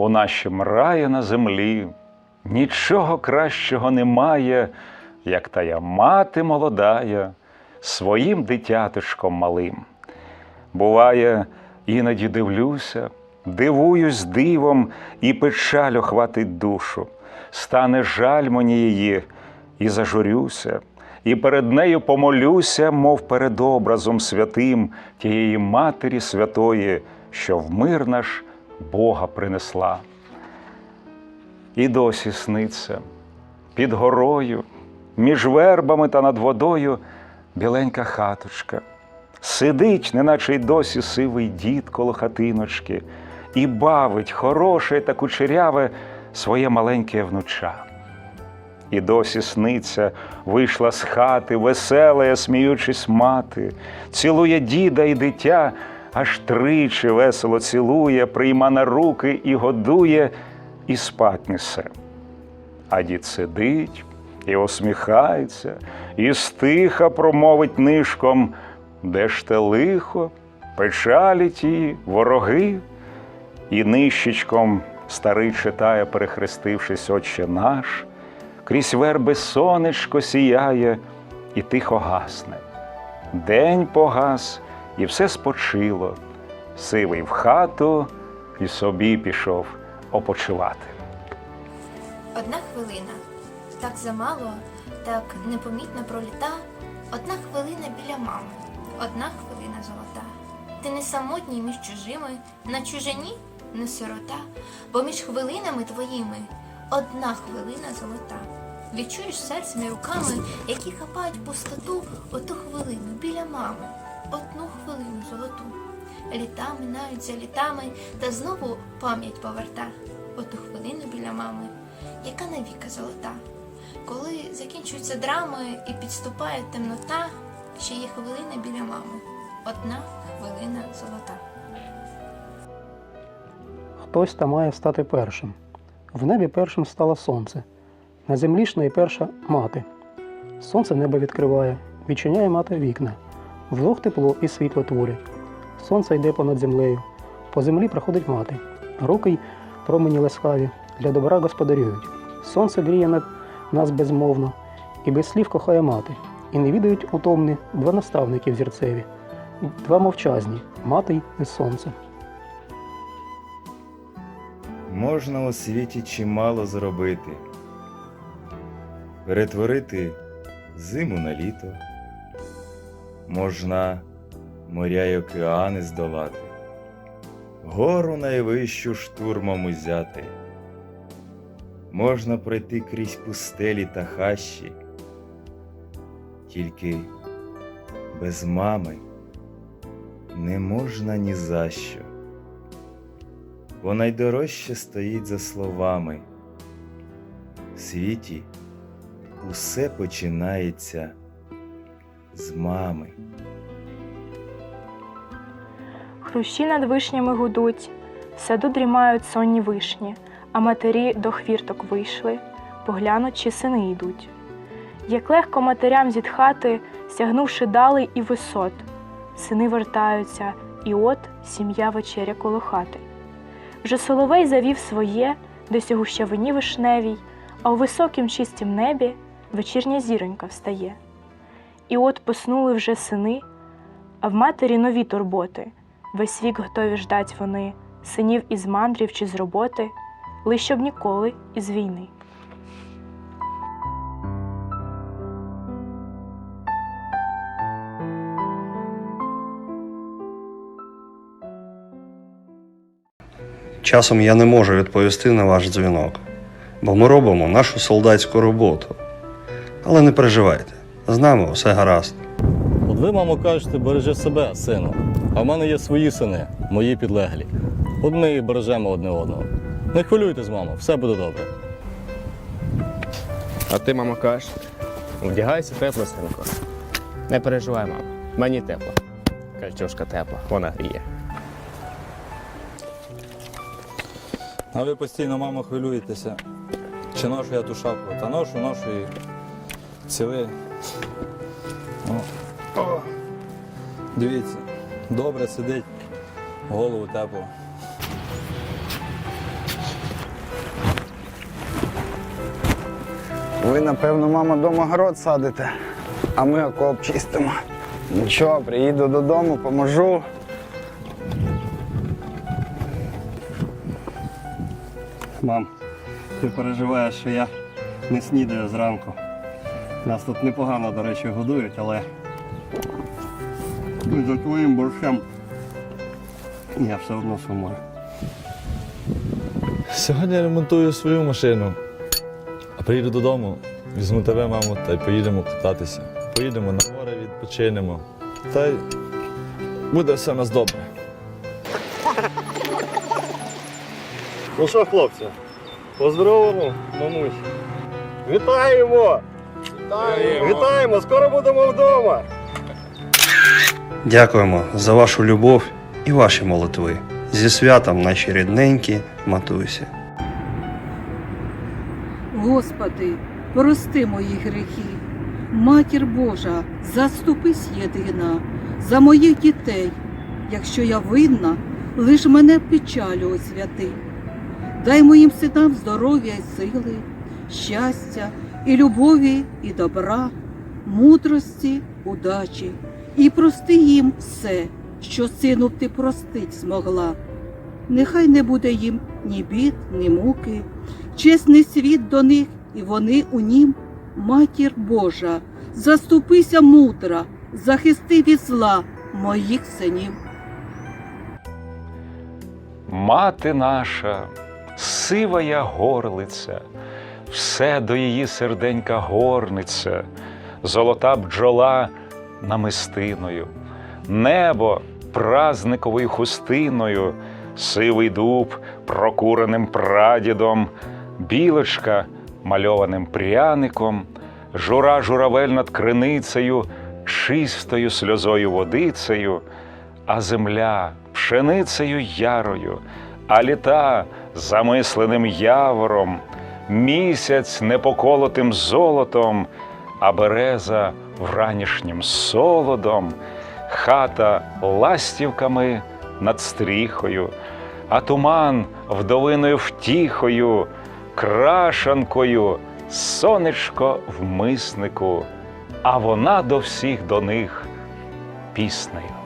у нашім раї на землі нічого кращого немає, як тая мати молодая своїм дитятишком малим. Буває, іноді дивлюся, дивуюсь дивом, і печаль охватить душу. Стане жаль мені її, і зажурюся, і перед нею помолюся, мов перед образом святим тієї Матері Святої, що в мир наш Бога принесла. І досі сниться під горою, між вербами та над водою біленька хаточка. Сидить, неначе й досі сивий дід коло хатиночки, і бавить хороше та кучеряве своє маленьке внуча. І досі сниться, вийшла з хати, веселая, сміючись мати, цілує діда і дитя, аж тричі весело цілує, прийма на руки і годує, і спать несе. А дід сидить і усміхається, і стиха промовить нишком, де ж те лихо, печалі ті, вороги, і нищечком старий читає, перехрестившись, Отче наш, крізь верби сонечко сіяє і тихо гасне. День погас, і все спочило. Сивий в хату і собі пішов опочивати. Одна хвилина. Так замало, так непомітно проліта. Одна хвилина біля мами, одна хвилина золота. Ти не самотній між чужими, на чужині не сирота, бо між хвилинами твоїми одна хвилина золота. Відчуєш серцем і руками, які хапають пустоту оту хвилину біля мами, одну хвилину золоту. Літа минають за літами, та знову пам'ять поверта оту хвилину біля мами, яка навіка золота. Коли закінчуються драми і підступає темнота, ще є хвилина біля мами. Одна хвилина золота. Хтось та має стати першим. В небі першим стало сонце. На землі ж найперша мати. Сонце небо відкриває, відчиняє мати вікна. Вдвох тепло і світло творять. Сонце йде понад землею. По землі проходить мати. Руки й промені ласкаві для добра господарюють. Сонце гріє над нас безмовно, і без слів кохає мати. І не відають утомні два наставники зірцеві, два мовчазні мати й сонце. Можна у світі чимало зробити, перетворити зиму на літо, можна моря й океани здолати, гору найвищу штурмом узяти, можна пройти крізь пустелі та хащі, тільки без мами не можна ні за що бо найдорожче стоїть за словами. В світі усе починається з мами. Хрущі над вишнями гудуть, в саду дрімають сонні вишні, а матері до хвірток вийшли, поглянуть, чи сини йдуть. Як легко матерям зітхати, сягнувши дали і висот, сини вертаються, і от сім'я вечеря коло хати. Вже соловей завів своє, десь у гущавині вишневій, а у високім чистім небі вечірня зіронька встає. І от поснули вже сини, а в матері нові турботи. Весь вік готові ждать вони синів із мандрів чи з роботи, лиш щоб ніколи із війни. Часом я не можу відповісти на ваш дзвінок, бо ми робимо нашу солдатську роботу. Але не переживайте, з нами все гаразд. От ви, мамо, кажете, бережи себе, сину. А в мене є свої сини, мої підлеглі. От ми і бережемо одне одного. Не хвилюйтесь, мамо, все буде добре. А ти, мамо, кажеш, вдягайся тепло, синку. Не переживай, мамо. Мені тепло. Кальчушка тепла, вона гріє. А ви постійно, мамо, хвилюєтеся. Чи ношу я ту шапку? Та ношу, ношу і цілий. О. О. Дивіться, добре сидить, голову тепло. Ви, напевно, мама дома город садите, а ми окоп чистимо. Нічого, приїду додому, поможу. Мам, ти переживаєш, що я не снідаю зранку. Нас тут непогано, до речі, годують, але за твоїм борщем я все одно сумую. Сьогодні ремонтую свою машину. А приїду додому, візьму тебе, мамо, та й поїдемо кататися. Поїдемо на море, відпочинемо. Та й буде все у нас добре. Ну що, хлопці, поздоровимо, мамусь. Вітаємо! Вітаємо! Вітаємо! Скоро будемо вдома! Дякуємо за вашу любов і ваші молитви. Зі святом наші рідненькі матусі. Господи, прости мої гріхи. Матір Божа, заступись єдина за моїх дітей. Якщо я винна, лиш мене печалю освяти. Дай моїм синам здоров'я і сили, щастя і любові, і добра, мудрості, удачі, і прости їм все, що сину б ти простить змогла. Нехай не буде їм ні бід, ні муки, чесний світ до них, і вони у нім, матір Божа, заступися мудра, захисти від зла моїх синів. Мати наша, сивая горлиця, все до її серденька горниця, золота бджола намистиною, небо празниковою хустиною, сивий дуб прокуреним прадідом, білочка мальованим пряником, жура журавель над криницею, чистою сльозою водицею, а земля пшеницею ярою, а літа замисленим явором, місяць непоколотим золотом, а береза вранішнім солодом, хата ластівками над стріхою, а туман вдовиною втіхою, крашанкою, сонечко в миснику, а вона до всіх до них піснею.